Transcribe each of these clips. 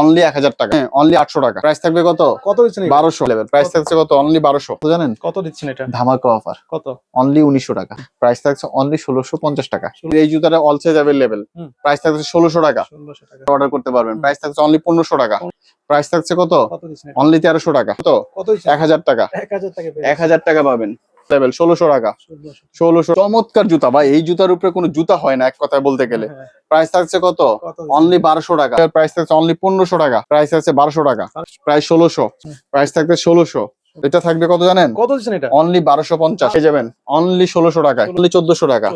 Only এক হাজার টাকা। অনলি আটশো টাকা। প্রাইস থাকবে কত? কত দিচ্ছেন বারোশো। প্রাইস থাকছে কত? অনলি বারোশো। জানেন? কত দিচ্ছেন এটা? ধামাকা অফার কত? অনলি উনিশশো টাকা। প্রাইস থাকছে অনলি ষোলোশো পঞ্চাশ টাকা। এই জুতাটা অল সাইজ অ্যাভেলেবেল প্রাইস থাকছে ষোলোশো টাকা। টাকা। অর্ডার করতে পারবেন। প্রাইস থাকছে অনলি পনেরোশো টাকা। প্রাইস থাকছে কত? অনলি তেরোশো টাকা। কত? এক হাজার টাকা এক হাজার টাকা পাবেন। লেভেল ষোলোশো টাকা। ষোলোশো চমৎকার জুতা ভাই এই জুতার উপরে কোনো জুতা হয় না এক কথায় বলতে গেলে। হ্যাঁ, প্রাইস থাকছে কত? অনলি বারোশো টাকা। প্রাইস থাকছে অনলি পনেরোশো টাকা। প্রাইস আছে বারোশো টাকা। প্রাইস ষোলোশো। প্রাইস থাকছে ষোলোশো। এটা থাকবে কত জানেন? কত দিচ্ছেন এটা? অনলি বারোশো পঞ্চাশ। পেয়ে যাবেন। অনলি ষোলোশো টাকা অনলি চোদ্দশো টাকা।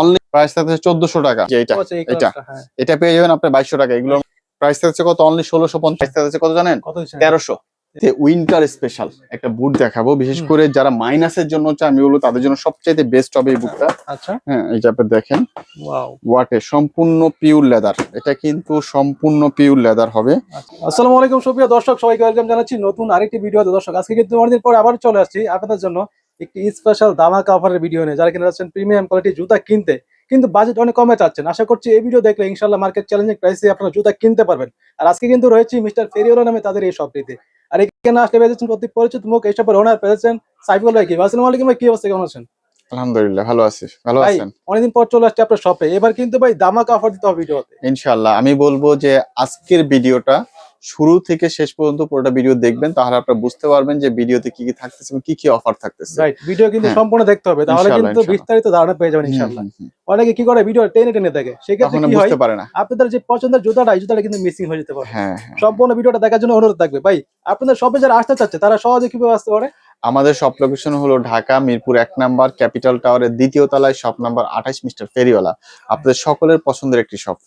অনলি প্রাইস থাকছে চোদ্দশো টাকা। এটা এটা হ্যাঁ। এটা পেয়ে যাবেন আপনার বাইশশো টাকা। এগুলো প্রাইস থাকছে কত? অনলি ষোলোশো পঞ্চাশ। থাকছে কত জানেন? কত তেরোশো উইন্টার স্পেশাল একটা বুট দেখাবো। বিশেষ করে যারা মাইনাসের জন্য হচ্ছে আমি বলব তাদের জন্য সবচেয়ে বেস্ট হবে এই বুটটা আচ্ছা। হ্যাঁ এই যে আপনি দেখেন। ওয়াও ওয়াটে সম্পূর্ণ পিওর লেদার এটা কিন্তু সম্পূর্ণ পিওর লেদার হবে। আচ্ছা। আসসালামু আলাইকুম সুপ্রিয় দর্শক সবাইকে ওয়েলকাম জানাচ্ছি নতুন আরেকটি ভিডিওতে দর্শক আজকে কিন্তু অনেকদিন পর আবার চলে আসছি আপনাদের জন্য একটি স্পেশাল দামাকা অফারের ভিডিও নিয়ে। যারা কিনা যাচ্ছেন প্রিমিয়াম কোয়ালিটি জুতা কিনতে কিন্তু বাজেট অনেক কমে চাচ্ছেন। আশা করছি এই ভিডিও দেখলে ইনশাল্লাহ মার্কেট চ্যালেঞ্জিং প্রাইসে আপনারা জুতা কিনতে পারবেন। আর আজকে কিন্তু রয়েছে মিস্টার ফেরিওলা নামে তাদের এই শপটিতে আর এখানে আসলে পেয়েছেন প্রতি পরিচিত মুখ এই শপের ওনার পেয়েছেন সাইফুল ভাই কি? আসসালামু আলাইকুম ভাই কি অবস্থা? কেমন আছেন? আলহামদুলিল্লাহ ভালো আছি। ভালো আছেন? অনেকদিন পর চলে আসছে আপনার শপে এবার কিন্তু ভাই দামাকা অফার দিতে হবে ভিডিওতে ইনশাল্লাহ আমি বলব যে আজকের ভিডিওটা শুরু থেকে শেষ পর্যন্ত পুরোটা ভিডিও দেখবেন তাহলে আপনারা বুঝতে পারবেন যে ভিডিওতে কি কি থাকতেছে এবং কি কি অফার থাকতেছে। রাইট ভিডিও কিন্তু হ্যাঁ। সম্পূর্ণ দেখতে হবে তাহলে কিন্তু বিস্তারিত ধারণা পেয়ে যাবেন ইনশাআল্লাহ। অনেকে কি করে ভিডিও টেনে টেনে দেখে সেক্ষেত্রে কি হয় পারে না। আপনাদের যে পছন্দের জুতাটা এই জুতাটা কিন্তু মিসিং হয়ে যেতে পারে। হ্যাঁ হ্যাঁ। সম্পূর্ণ ভিডিওটা দেখার জন্য অনুরোধ থাকবে। ভাই আপনাদের সবাই যারা আসতে চাচ্ছে তারা সহজে কীভাবে আসতে পারে? আমাদের শপ লোকেশন হলো ঢাকা মিরপুর এক নাম্বার ক্যাপিটাল টাওয়ারের দ্বিতীয় তলায় শপ নাম্বার আঠাশ মিস্টার ফেরিওয়ালা। আপনাদের সকলের পছন্দের একটি শপ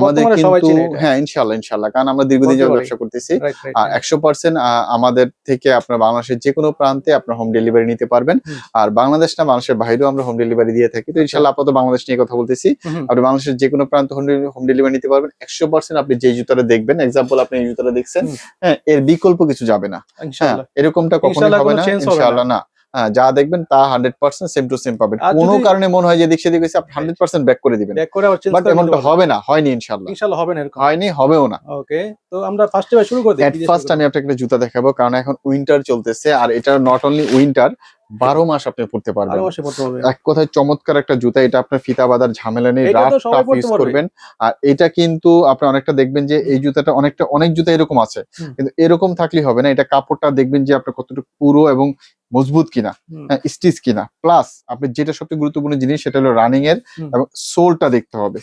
আমাদের কিন্তু। হ্যাঁ ইনশাল্লাহ ইনশাল্লাহ কারণ আমরা দীর্ঘদিন যাবত ব্যবসা করতেছি। আর একশো পার্সেন্ট আমাদের থেকে আপনার বাংলাদেশের যে কোনো প্রান্তে আপনার হোম ডেলিভারি নিতে পারবেন। আর বাংলাদেশ না মানুষের বাইরেও আমরা হোম ডেলিভারি দিয়ে থাকি। তো ইনশাল্লাহ আপাতত বাংলাদেশ নিয়ে কথা বলতেছি। আপনি বাংলাদেশের যে কোনো প্রান্ত হোম ডেলিভারি নিতে পারবেন। একশো পার্সেন্ট আপনি যে জুতাটা দেখবেন এক্সাম্পল আপনি এই জুতাটা দেখছেন হ্যাঁ এর বিকল্প কিছু যাবে না। হ্যাঁ এরকমটা কখনো হবে না। হবে না। ইনশাআল্লাহ না। যা দেখবেন তা hundred percent same to same পাবেন। কোনো কারণে মনে হয় যে দিক সেদিক হয়েছে আপনি হান্ড্রেড পার্সেন্ট ব্যাক করে দিবেন। ব্যাক করে বাট এমনটা হবে না হয়নি ইনশাল্লাহ ইনশাল্লাহ হবে না এরকম হয়নি হবেও না। ওকে তো আমরা ফার্স্ট শুরু করে দিই ফার্স্ট আমি আপনাকে একটা জুতা দেখাবো কারণ এখন উইন্টার চলতেছে আর এটা নট অনলি উইন্টার বারো মাস আপনি পড়তে পারবেন। এক কথায় চমৎকার একটা জুতা এটা আপনার ফিতা বাঁধার ঝামেলা নেই রাফ ইউজ করবেন। আর এটা কিন্তু আপনি অনেকটা দেখবেন যে এই জুতাটা অনেকটা অনেক জুতা এরকম আছে। কিন্তু এরকম থাকলে হবে না এটা কাপড়টা দেখবেন যে আপনার কতটুকু পুরো এবং মজবুত কিনা স্টিচ কিনা প্লাস আপনি যেটা সবচেয়ে গুরুত্বপূর্ণ জিনিস সেটা হলো রানিং এর এবং সোলটা দেখতে হবে।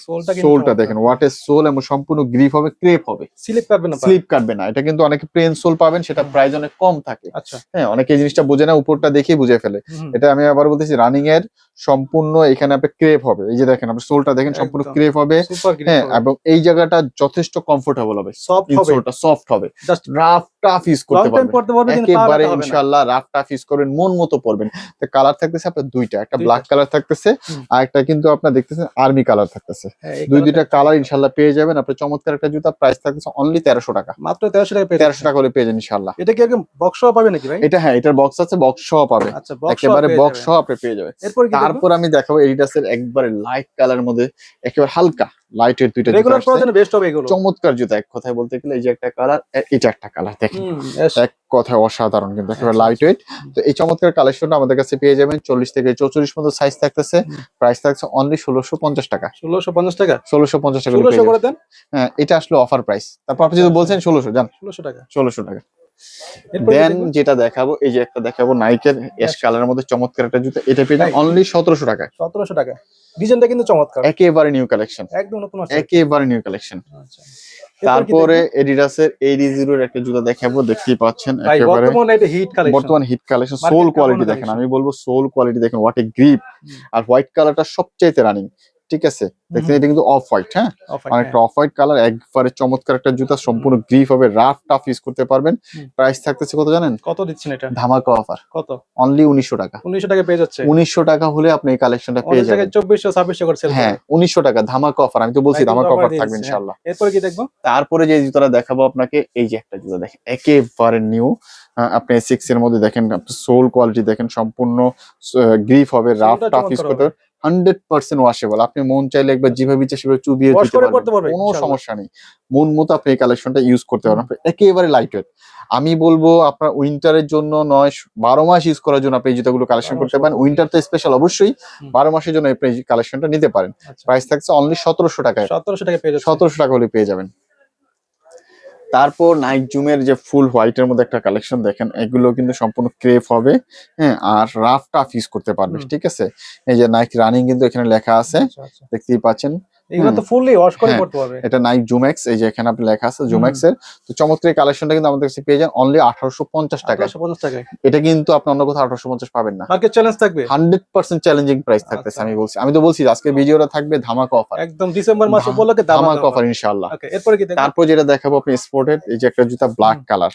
সোলটা। দেখেন হোয়াট এর সোল এবং সম্পূর্ণ গ্রিপ হবে ক্রেপ হবে। স্লিপ পারবে না স্লিপ কাটবে না এটা কিন্তু অনেকে প্লেন সোল পাবেন সেটা প্রাইস অনেক কম থাকে। আচ্ছা। হ্যাঁ অনেকে এই জিনিসটা বোঝে না উপরটা দেখেই বুঝে ফেলে। এটা আমি আবার বলতেছি রানিং এর সম্পূর্ণ এখানে আপনি ক্রেপ হবে। এই যে দেখেন আপনি সোলটা দেখেন সম্পূর্ণ ক্রেপ হবে। হ্যাঁ এবং এই জায়গাটা যথেষ্ট কমফোর্টেবল হবে। সফট হবে। সফট হবে। জাস্ট রাফ টাফ ইউজ করতে পারবেন। একেবারে ইনশাআল্লাহ রাফ টাফ ইউজ করবেন মন মতো পড়বেন। তো কালার থাকতেছে আপনার দুইটা একটা ব্ল্যাক কালার থাকতেছে আর একটা কিন্তু আপনার দেখতেছেন আর্মি কালার থাকতেছে। হ্যাঁ, দুই দুইটা কালার ইনশাআল্লাহ পেয়ে যাবেন। আপনার চমৎকার একটা জুতা প্রাইস থাকতেছে অনলি তেরোশো টাকা। মাত্র তেরোশো টাকা পেয়ে টাকা করে পেয়ে যাবেন ইনশাআল্লাহ। এটা কি একদম বক্স পাবে নাকি ভাই? এটা হ্যাঁ এটার বক্স আছে বক্স সহ পাবে। আচ্ছা বক্স একেবারে বক্স সহ আপনি পেয়ে যাবেন। তারপর আমি দেখাবো এডিডাসের একবারে লাইট কালার মধ্যে একেবারে হালকা লাইটের দুইটা রেগুলার। বেস্ট হবে এগুলো। চমৎকার জুতা এক কথায় বলতে গেলে এই যে একটা কালার এটা একটা কালার দেখেন। এক কথায় অসাধারণ কিন্তু একেবারে লাইট ওয়েট তো এই চমৎকার কালেকশনটা আমাদের কাছে পেয়ে যাবেন চল্লিশ থেকে চৌচল্লিশ মতো সাইজ থাকতেছে। প্রাইস থাকছে অনলি ষোলোশো পঞ্চাশ টাকা। ষোলোশো পঞ্চাশ টাকা? ষোলোশো পঞ্চাশ টাকা করে ষোলোশো করে দেন? হ্যাঁ এটা আসলে অফার প্রাইস তারপর আপনি যদি বলছেন ষোলোশো জান ষোলোশো টাকা। ষোলোশো টাকা। দেন যেটা দেখাবো এই যে একটা দেখাবো নাইকের এস। কালারের মধ্যে চমৎকার একটা জুতো। এটা পেয়ে অনলি সতেরোশো টাকা সতেরোশো টাকা। ডিজাইনটা কিন্তু চমৎকার। একেবারে নিউ কালেকশন একদম নতুন আছে একেবারে নিউ কালেকশন আচ্ছা। তারপরে? এডিডাসের AD0 এর একটা জুতা দেখাবো দেখতেই পাচ্ছেন একেবারে। বর্তমান এটা হিট কালেকশন বর্তমান হিট কালেকশন সোল কোয়ালিটি দেখেন আমি বলব সোল কোয়ালিটি দেখেন হোয়াট এ গ্রিপ আর হোয়াইট কালারটা সবচেয়ে রানিং ঠিক আছে? দেখছেন এটা কিন্তু অফ হোয়াইট হ্যাঁ। অনেকটা অফ হোয়াইট কালার একবারে চমৎকার একটা জুতা সম্পূর্ণ গ্রিপ হবে রাফ টাফ ইউজ করতে পারবেন। প্রাইস থাকতেছে কত জানেন? হ্যাঁ। কত দিচ্ছেন এটা? ধামাকা অফার। কত? অনলি উনিশশো টাকা। উনিশশো টাকা পেয়ে যাচ্ছে? উনিশশো টাকা হলে আপনি এই কালেকশনটা পেয়ে যাবেন। চব্বিশশো ছাব্বিশশো করে হ্যাঁ। উনিশশো টাকা ধামাকা অফার। আমি তো বলছি ধামাকা অফার থাকবে ইনশাল্লাহ এরপর কি দেখব? তারপরে যে জুতাটা দেখাবো আপনাকে এই যে একটা জুতা দেখেন একেবারে নিউ আপনি সিক্স এর মধ্যে দেখেন সোল কোয়ালিটি দেখেন সম্পূর্ণ গ্রিপ হবে রাফ টাফ ইউজ করতে হান্ড্রেড পার্সেন্ট ওয়াশেবল আপনি মন চাইলে একবার যেভাবে ইচ্ছে সেভাবে চুবিয়ে Wash দিতে পারবেন। কোনো সমস্যা নেই। মন মতো আপনি এই কালেকশনটা ইউজ করতে পারেন। একেবারে লাইট ওয়েট আমি বলব আপনার উইন্টারের জন্য নয় বারো মাস ইউজ করার জন্য আপনি এই জুতাগুলো কালেকশন করতে পারেন। উইন্টার তো স্পেশাল অবশ্যই বারো মাসের জন্য আপনি কালেকশনটা নিতে পারেন। আচ্ছা। প্রাইস থাকছে অনলি সতেরোশো টাকায়। সতেরোশো টাকা সতেরোশো টাকা হলে পেয়ে যাবেন। তারপর নাইট জুমের যে ফুল হোয়াইটের মধ্যে একটা কালেকশন দেখেন এগুলো কিন্তু সম্পূর্ণ ক্রেপ হবে হ্যাঁ আর রাফ টাফ ইউজ করতে পারবে ঠিক আছে? এই যে নাইক রানিং কিন্তু এখানে লেখা আছে আচ্ছা, আচ্ছা। দেখতেই পাচ্ছেন। এগুলো তো ফুললি ওয়াশ করে হ্যাঁ। পড়তে পারবে। এটা নাইক জুমেক্স এই যে এখানে আপনি লেখা আছে জুমেক্স এর তো চমৎকার কালেকশনটা কিন্তু আমাদের কাছে পেয়ে যান অনলি আঠারোশো পঞ্চাশ টাকা আঠারোশো পঞ্চাশ টাকায়। এটা কিন্তু আপনি অন্য কোথাও আঠারোশো পঞ্চাশ পাবেন না। মার্কেট চ্যালেঞ্জ থাকবে। হান্ড্রেড পার্সেন্ট চ্যালেঞ্জিং প্রাইস থাকতেছে। আমি বলছি। আমি তো বলছি আজকে ভিডিওটা থাকবে ধামাকা অফার একদম ডিসেম্বর মাস ধাম- উপলক্ষে ধামাকা অফার ইনশাআল্লাহ। ওকে এরপরে কি তারপর যেটা দেখাবো আপনি স্পোর্টেড এই যে একটা জুতা ব্ল্যাক কালার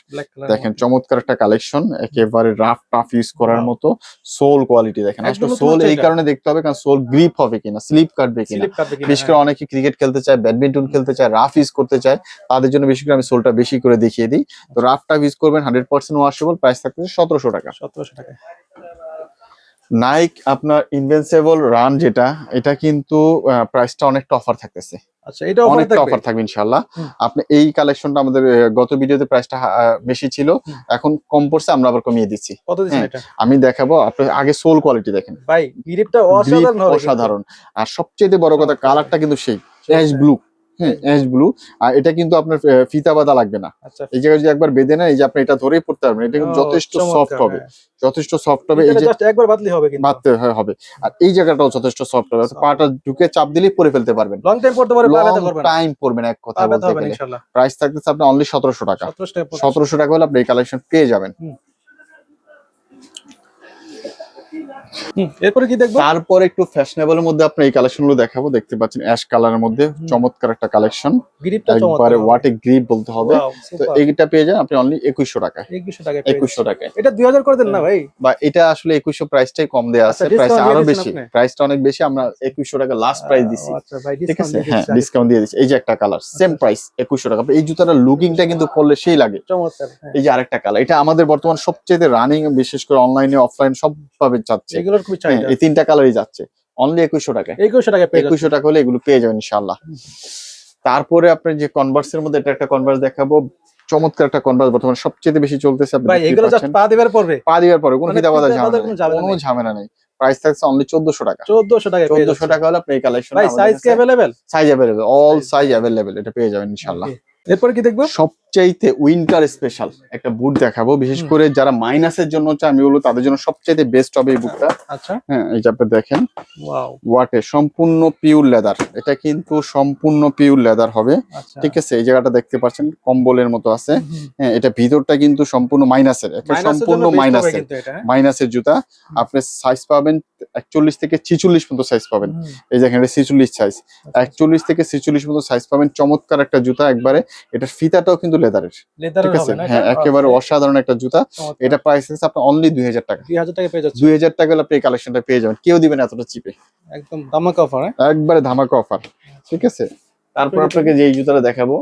দেখেন চমৎকার একটা কালেকশন একেবারে রাফ টাফ ইউজ করার মতো সোল কোয়ালিটি দেখেন। আসলে সোল এই কারণে দেখতে হবে কারণ সোল গ্রিপ হবে কিনা স্লিপ কাটবে কিনা। স্লিপ কাটবে কিনা বিশেষ করে অনেকে ক্রিকেট খেলতে চায় ব্যাডমিন্টন খেলতে চায় রাফ ইউজ করতে চায় তাদের জন্য বেশি করে আমি সোলটা বেশি করে দেখিয়ে দিই। তো রাফ টাফ ইউজ করবেন হান্ড্রেড পার্সেন্ট ওয়াশেবল প্রাইস থাকতেছে সতেরোশো টাকা। সতেরোশো টাকা নাইক আপনার ইনভেন্সেবল রান যেটা এটা কিন্তু প্রাইসটা অনেকটা অফার থাকতেছে। আচ্ছা এটা অনেক অফার থাকবে? ইনশাআল্লাহ। আপনি এই কালেকশনটা আমাদের গত ভিডিওতে প্রাইসটা বেশি ছিল। এখন কম পড়ছে আমরা আবার কমিয়ে দিচ্ছি। কত দিচ্ছেন হ্যাঁ, এটা? আমি দেখাবো আপনি আগে সোল কোয়ালিটি দেখেন। ভাই গ্রিপটা অসাধারণ অসাধারণ। আর সবচেয়ে বড় কথা কালারটা কিন্তু সেই অ্যাশ ব্লু হ্যাঁ অ্যাশ ব্লু আর এটা কিন্তু আপনার ফিতা বাঁধা লাগবে না। আচ্ছা। এই জায়গায় যদি একবার বেঁধে নেয় এই যে আপনি এটা ধরেই পড়তে পারবেন এটা কিন্তু যথেষ্ট সফট হবে। হ্যাঁ। যথেষ্ট সফট হবে এই যে একবার বাদলি হবে কিন্তু। বাঁধতে হবে। আর এই জায়গাটাও যথেষ্ট সফট হবে। পাটা ঢুকে চাপ দিলেই পরে ফেলতে পারবেন। লং টাইম পড়তে পারে পা ব্যথা লং টাইম পড়বেন এক কথা বলতে গেলে। প্রাইস থাকতেছে আপনার অনলি সতেরোশো টাকা। 1700 সতেরোশো টাকা হলে আপনি এই কালেকশন পেয়ে যাবেন হুম, এরপরে কি দেখব? তারপর একটু ফ্যাশনেবলের মধ্যে আপনি এই কালেকশনগুলো দেখাবো। দেখতে পাচ্ছেন অ্যাশ কালারের মধ্যে চমৎকার একটা কালেকশন একবারে ওয়াটে গ্রিপ বলতে হবে। তো এইটা পেয়ে যান আপনি অনলি একুশশো টাকায়। 2100 টাকা একুশশো। টাকায়। এটা 2000 করে দেন না ভাই? বা এটা আসলে একুশশো প্রাইসটাই কম দেওয়া আছে। আচ্ছা, প্রাইস discount আরও বেশি। প্রাইসটা অনেক বেশি আমরা একুশশো টাকা লাস্ট প্রাইস আচ্ছা ভাই ঠিক আছে? হ্যাঁ ডিসকাউন্ট দিয়ে দিচ্ছি। এই যে একটা কালার সেম আচ্ছা। প্রাইস একুশশো টাকা। এই জুতাটা লুকিংটা কিন্তু পরলে সেই লাগে। হ্যাঁ। এই যে আরেকটা কালার এটা আমাদের বর্তমান সবচেয়ে রানিং বিশেষ করে অনলাইনে অফলাইন সব ভাবে যাচ্ছে এগুলোর খুবই হ্যাঁ, চাহিদা এই তিনটা কালারই যাচ্ছে অনলি একুশশো টাকা 2100 টাকা পেয়ে যাচ্ছে একুশশো টাকা হলে এগুলো পেয়ে যাবেন ইনশাল্লাহ তারপরে আপনার যে কনভার্স এর মধ্যে এটা একটা কনভার্স দেখাবো চমৎকার একটা কনভার্স বর্তমানে সবচেয়ে বেশি চলতেছে আপনি ভাই দেখতেই এগুলো জাস্ট পাচ্ছেন। পা দিবার পড়বে পা দিবার পরে কোনো মানে ফিতা বাঁধা ফিতা বাঁধার ঝামেলা কোনো ঝামেলা নেই। কোনো নেই। ঝামেলা নেই প্রাইস থাকছে অনলি চোদ্দশো টাকা 1400 টাকা পেয়ে চোদ্দশো যাচ্ছে টাকা হলে আপনি এই কালেকশন ভাই সাইজ কি available size available all size available এটা পেয়ে যাবেন ইনশাল্লাহ এরপর কি দেখবো সবচাইতে উইন্টার স্পেশাল একটা বুট দেখাবো। বিশেষ করে যারা মাইনাসের জন্য আমি বলব তাদের জন্য সবচাইতে বেস্ট হবে এই বুটটা আচ্ছা। হ্যাঁ এই আপনি দেখেন। ওয়াটে সম্পূর্ণ পিওর লেদার এটা কিন্তু সম্পূর্ণ পিওর লেদার হবে। আচ্ছা। ঠিক আছে এই জায়গাটা দেখতে পাচ্ছেন কম্বলের মতো আছে। হ্যাঁ এটা ভিতরটা কিন্তু সম্পূর্ণ মাইনাসের একটা সম্পূর্ণ মাইনাসের এটা হ্যাঁ? মাইনাসের জুতা আপনি সাইজ পাবেন একচল্লিশ থেকে ছিচল্লিশ মতো সাইজ পাবেন। এই দেখেন এটা ছিচল্লিশ সাইজ আচ্ছা। একচল্লিশ থেকে ছিচল্লিশ মতো সাইজ পাবেন চমৎকার একটা জুতা একবারে। এটার ফিতাটাও কিন্তু লেদারের। লেদারের ঠিক আছে? হ্যাঁ একেবারে আচ্ছা, অসাধারণ একটা জুতা। এটা প্রাইস আছে আপনার অনলি দুই হাজার টাকা। 2000 টাকা পেয়ে যাচ্ছে দুই হাজার টাকা হলে আপনি এই কালেকশনটা পেয়ে যাবেন। কেউ দিবেন এতটা চিপে একদম ধামাকা অফার হ্যাঁ? একবারে ধামাকা অফার ঠিক আছে? তারপর আপনাকে যে জুতাটা দেখাবো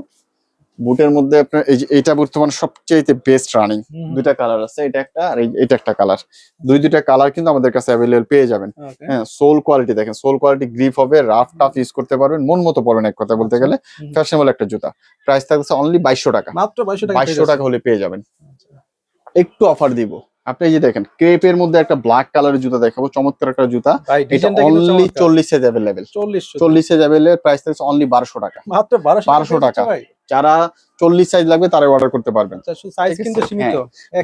বুটের মধ্যে আপনার এই এটা বর্তমান সবচেয়ে বেস্ট রানিং দুইটা কালার আছে এটা একটা আর এটা একটা কালার দুই দুইটা কালার কিন্তু আমাদের কাছে অ্যাভেলেবল পেয়ে যাবেন। হ্যাঁ সোল কোয়ালিটি দেখেন সোল কোয়ালিটি গ্রিপ হবে রাফ টাফ ইউজ করতে পারবেন মন মতো পড়বেন এক কথা বলতে গেলে। ফ্যাশনেবল একটা জুতা। প্রাইস থাকছে অনলি বাইশশো টাকা। মাত্র 2200 টাকা পেয়ে বাইশশো যাচ্ছে। টাকা হলে পেয়ে যাবেন। আচ্ছা। একটু অফার দিব। আপনি এই যে দেখেন ক্রেপের মধ্যে একটা ব্ল্যাক কালারের জুতা দেখাবো চমৎকার একটা জুতা। এটা অনলি। চল্লিশ অ্যাভেলেবেল 40 শুধু। চল্লিশ সাইজ অ্যাভেলেবেল প্রাইস থাকছে অনলি বারোশো টাকা। মাত্র 1200 1200 পেয়ে টাকা। যারা চল্লিশ সাইজ লাগবে তারা অর্ডার করতে পারবেন। আচ্ছা সাইজ কিন্তু সীমিত।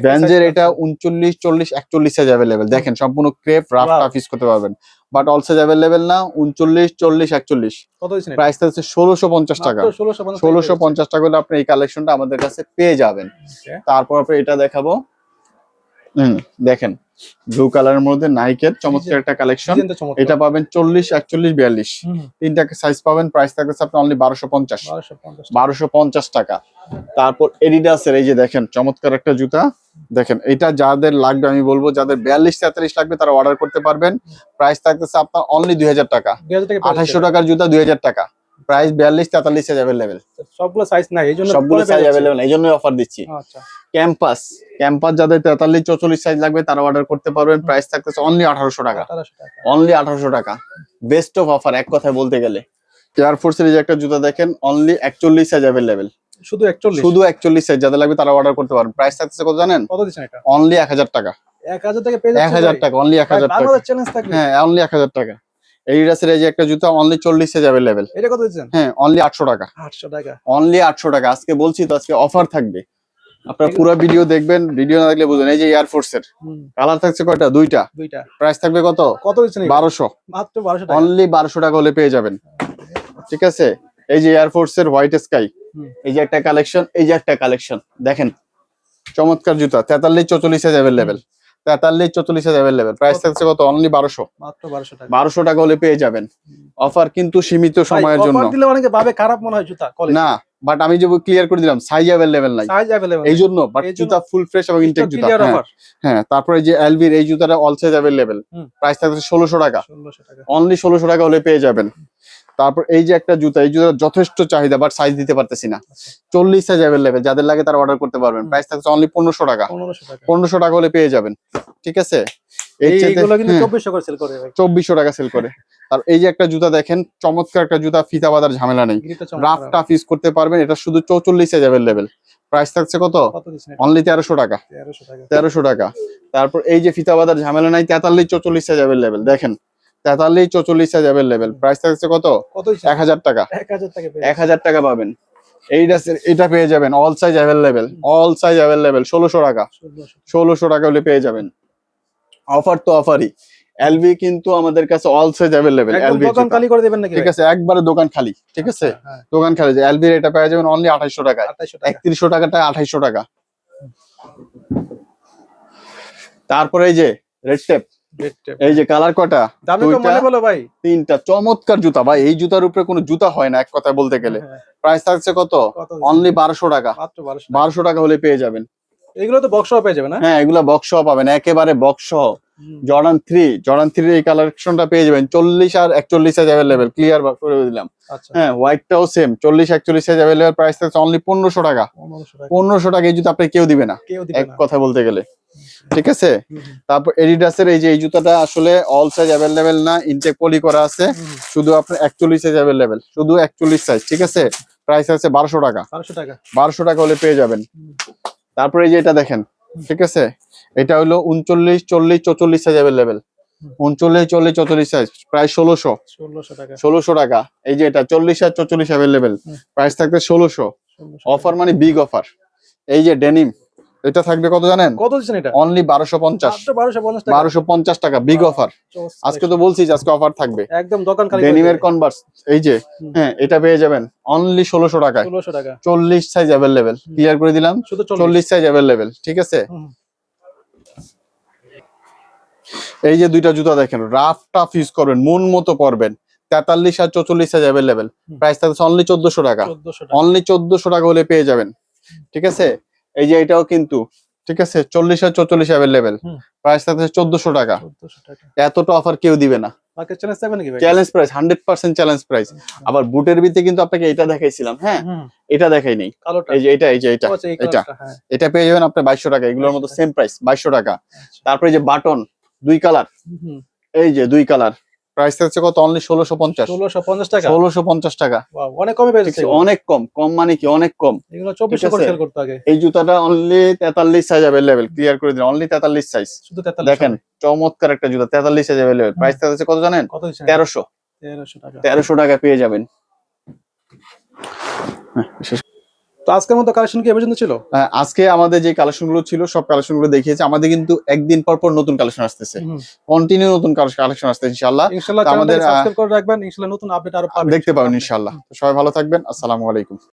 ব্যাঞ্জের এটা উনচল্লিশ চল্লিশ একচল্লিশ সাইজ অ্যাভেলেবেল দেখেন সম্পূর্ণ crepe rough Wow. Tough use করতে পারবেন। বাট অল সাইজ অ্যাভেলেবেল না উনচল্লিশ চল্লিশ একচল্লিশ? প্রাইস হচ্ছে ষোলোশো পঞ্চাশ টাকা। মাত্র 1650 টাকা ষোলোশো পঞ্চাশ টাকা হলে আপনি এই কালেকশনটা আমাদের কাছে পেয়ে যাবেন। তারপর এটা দেখাবো। দেখেন ব্লু কালারের মধ্যে নাইকের চমৎকার একটা কালেকশন এটা পাবেন চল্লিশ একচল্লিশ বিয়াল্লিশ। তিনটা সাইজ পাবেন প্রাইস থাকছে আপনি অনলি বারোশো পঞ্চাশ। বারোশো পঞ্চাশ টাকা। তারপর এডিডাসের এই যে দেখেন চমৎকার একটা জুতা। দেখেন এটা যাদের লাগবে আমি বলব যাদের বিয়াল্লিশ তেতাল্লিশ লাগবে তারা অর্ডার করতে পারবেন। প্রাইস থাকতেছে আপনার অনলি দুই হাজার টাকা। 2000 টাকা পেয়ে আঠাশশো যাচ্ছে। টাকার জুতা দুই হাজার টাকা। প্রাইস বিয়াল্লিশ তেতাল্লিশ অ্যাভেলেবেল সবগুলো সাইজ নাই এই জন্য সবগুলো সাইজ যাচ্ছে। অ্যাভেলেবেল এই জন্যই অফার দিচ্ছি। আচ্ছা। ক্যাম্পাস ক্যাম্পাস যাদের তেতাল্লিশ চৌচল্লিশ সাইজ লাগবে তারা অর্ডার করতে পারবেন। প্রাইস থাকতেছে অনলি আঠারোশো টাকা। 1800 টাকা। অনলি আঠারোশো টাকা। বেস্ট অফ অফার এক কথায় বলতে গেলে। এয়ারফোর্সের এই যে একটা জুতা দেখেন অনলি একচল্লিশ সাইজ অ্যাভেলেবেল শুধু একচল্লিশ? শুধু একচল্লিশ সাইজ যাদের লাগবে তারা অর্ডার করতে পারেন প্রাইস থাকছে কত জানেন? কত দিচ্ছেন এটা? অনলি এক হাজার টাকা। এক হাজার টাকা পেয়ে এক যাচ্ছে হাজার ভাই। টাকা অনলি এক ভাই, হাজার টাকা। বাংলাদেশ চ্যালেঞ্জ থাকবে। হ্যাঁ অনলি এক হাজার টাকা। এডিডাসের এই যে একটা জুতা অনলি চল্লিশ সাইজ অ্যাভেলেবেল এটা কত দিচ্ছেন? হ্যাঁ অনলি আটশো টাকা। আটশো টাকা। অনলি আটশো টাকা। আজকে বলছি তো আজকে অফার থাকবে। আপনার পুরো ভিডিও দেখবেন ভিডিও না দেখলে বুঝবেন। এই যে এয়ারফোর্সের হুম, কালার থাকছে কয়টা? দুইটা। দুইটা। প্রাইস থাকবে কত? কত দিচ্ছেন এটা? বারোশো। মাত্র বারোশো টাকা। অনলি বারোশো টাকা হলে পেয়ে যাবেন। ঠিক আছে? এই যে এয়ারফোর্সের হোয়াইট স্কাই এই যে একটা কালেকশন এই যে একটা কালেকশন দেখেন চমৎকার জুতা। তেতাল্লিশ চৌচল্লিশ হাজার অ্যাভেলেবেল তেতাল্লিশ চৌচল্লিশ হাজার অ্যাভেলেবেল প্রাইস থাকছে কত? অনলি বারোশো। বারোশো টাকা। হলে পেয়ে যাবেন। অফার কিন্তু সীমিত সময়ের জন্য। দিলে অনেকে ভাবে খারাপ মনে হয় জুতা না বাট আমি যে ক্লিয়ার করে দিলাম সাইজ অ্যাভেলেবেল নাই। এই জন্য বাট জুতা ফুল ফ্রেশ এবং ইনটেক জুতা। হ্যাঁ, হ্যাঁ তারপরে যে এলভির এই জুতাটা অল সাইজ অ্যাভেলেবেল প্রাইস থাকছে ষোলোশো টাকা। অনলি ষোলোশো টাকা হলে পেয়ে যাবেন। তারপর এই যে একটা জুতা এই জুতার যথেষ্ট চাহিদা বাট সাইজ দিতে পারতেছি না। চল্লিশ সাইজ অ্যাভেলেবেল যাদের লাগে তারা অর্ডার করতে পারবেন। প্রাইস থাকছে অনলি পনেরোশো টাকা। পনেরোশো টাকা। হলে পেয়ে যাবেন। ঠিক আছে? হ্যাঁ, চব্বিশশো টাকা সেল করে। আর এই যে একটা জুতা দেখেন চমৎকার একটা জুতা ফিতা বাঁধার ঝামেলা নেই। রাফ টাফ ইউজ করতে পারবেন। এটা শুধু চৌচল্লিশ সাইজ অ্যাভেলেবেল প্রাইস থাকছে কত? অনলি তেরোশো টাকা। তেরোশো টাকা। তেরোশো টাকা। তারপর এই যে ফিতা বাঁধার ঝামেলা নাই তেতাল্লিশ চৌচল্লিশ সাইজ অ্যাভেলেবেল দেখেন। তেতাল্লিশ চৌচল্লিশ সাইজ অ্যাভেলেবেল প্রাইস থাকছে কত? কত এক হাজার টাকা। এক হাজার টাকা পাবেন। এই ড্রেসের এটা পেয়ে যাবেন। All size available all size available ষোলোশো টাকা। ষোলোশো টাকা। হলে পেয়ে যাবেন। অফার তো অফারই এলভি কিন্তু আমাদের কাছে অল সাইজ অ্যাভেলেবেল এলভি দোকান খালি করে দেবেন নাকি ঠিক আছে একবারে দোকান খালি ঠিক আছে? হ্যাঁ দোকান খালি যে এলভির এটা পেয়ে যাবেন অনলি আঠাইশো টাকায়। আঠাইশো টাকা। একত্রিশশো টাকাটা আঠাইশো টাকা। তারপরে এই যে রেড টেপ। এই যে কালার কটা? দামে তো মনে বলো ভাই। তিনটা চমৎকার জুতা ভাই। এই জুতার উপরে কোনো জুতা হয় না এক কথায় বলতে গেলে। হ্যাঁ, প্রাইস থাকছে কত? অনলি বারোশো টাকা। মাত্র বারোশো টাকা। হলে পেয়ে যাবেন। এগুলো তো বক্স পেয়ে যাবে না? হ্যাঁ এগুলা বক্স পাবেন। একেবারে বক্স হুম। জর্ডান থ্রি জর্ডান থ্রি এই কালেকশনটা পেয়ে যাবেন। চল্লিশ আর একচল্লিশ সাইজ অ্যাভেলেবেল ক্লিয়ার করে দিলাম। আচ্ছা। হ্যাঁ হোয়াইটটাও সেম চল্লিশ একচল্লিশ সাইজ অ্যাভেলেবেল প্রাইস থাকছে অনলি পনেরোশো টাকা। পনেরোশো টাকা। এই জুতা আপনি কেউ দিবে না। এক কথা বলতে গেলে। ঠিক আছে? তারপর এডিডাসের এই যে এই জুতাটা আসলে অল সাইজ অ্যাভেলেবেল না ইনটেক পলি করা আছে। শুধু আপনার একচল্লিশ সাইজ অ্যাভেলেবেল শুধু একচল্লিশ সাইজ ঠিক আছে? প্রাইস আছে বারোশো টাকা। বারোশো টাকা। হলে পেয়ে যাবেন। তারপরে এই যে এটা দেখেন ঠিক আছে? এটা হলো উনচল্লিশ চল্লিশ চৌচল্লিশ সাইজ অ্যাভেলেবেল উনচল্লিশ চল্লিশ চৌচল্লিশ সাইজ প্রায় ষোলোশো। ষোলোশো টাকা। ষোলোশো টাকা। এই যে এটা চল্লিশ আর চৌচল্লিশ অ্যাভেলেবেল প্রাইস থাকবে ষোলোশো। অফার মানে বিগ অফার এই যে ডেনিম এটা থাকবে কত জানেন? কত দিচ্ছেন এটা? অনলি বারোশো পঞ্চাশ। বারোশো পঞ্চাশ টাকা। বিগ অফার আজকে তো বলছি আজকে অফার থাকবে। একদম দোকান খালি ডেনিমের কনভার্স এই যে হ্যাঁ এটা পেয়ে যাবেন। অনলি ষোলোশো টাকায়। ষোলোশো টাকা। চল্লিশ সাইজ অ্যাভেলেবেল ক্লিয়ার করে দিলাম? শুধু চল্লিশ। সাইজ অ্যাভেলেবেল ঠিক আছে? এই যে দুইটা জুতা দেখেন রাফ টাফ ইউজ করবেন মন মতো পরবেন। তেতাল্লিশ আর চৌচল্লিশ সাইজ অ্যাভেলেবেল প্রাইস থাকছে অনলি চোদ্দশো টাকা। অনলি চোদ্দশো টাকা হলে পেয়ে যাবেন ঠিক আছে? এই যে এটাও কিন্তু ঠিক আছে? চল্লিশ আর চৌচল্লিশ অ্যাভেলেবেল। প্রাইস থাকছে চোদ্দশো টাকা। এতটা অফার কেউ দিবে না। চ্যালেঞ্জ থাকবে নাকি challenge price hundred percent challenge price আবার বুটের ভিতরে কিন্তু আপনাকে এটা দেখাইছিলাম হ্যাঁ? এটা দেখাই নেই। এই যে এটা এই যে এটা আচ্ছা, হ্যাঁ। এটা পেয়ে যাবেন আপনার বাইশশো টাকা। এগুলোর মতো সেম প্রাইস বাইশশো টাকা। আচ্ছা। তারপরে যে বাটন দুই কালার এই যে দুই কালার প্রাইস থাকছে কত? অনলি ষোলোশো পঞ্চাশ। ষোলোশো পঞ্চাশ টাকা? ষোলোশো পঞ্চাশ টাকা। অনেক কমে পেয়েছে অনেক কম কম মানে কি? অনেক কম। এগুলো চব্বিশশো করে সেল করতে আগে। এই জুতাটা অনলি তেতাল্লিশ সাইজ অ্যাভেলেবেল ক্লিয়ার করে দিন অনলি তেতাল্লিশ সাইজ শুধু তেতাল্লিশ দেখেন চমৎকার একটা জুতা তেতাল্লিশ সাইজ অ্যাভেলেবেল প্রাইস থাকছে কত জানেন? তেরোশো। তেরোশো টাকা। তেরোশো টাকা পেয়ে যাবেন। হ্যাঁ, বিশেষ তো আজকের মতো কালেকশন কি পর্যন্ত ছিল? আজকে আমাদের যে কালেকশনগুলো ছিল সব কালেকশনগুলো দেখিয়েছে। আমাদের কিন্তু একদিন পর পর নতুন কালেকশন আসতেছে। কন্টিনিউ নতুন কালেকশন আসতেছে ইনশাল্লাহ ইনশাল্লাহ আমাদের, সাবস্ক্রাইব করে রাখবেন। ইনশাল্লাহ নতুন আপডেট আরও পাবেন। দেখতে পাবেন ইনশাল্লাহ সবাই ভালো থাকবেন। আসসালামু আলাইকুম।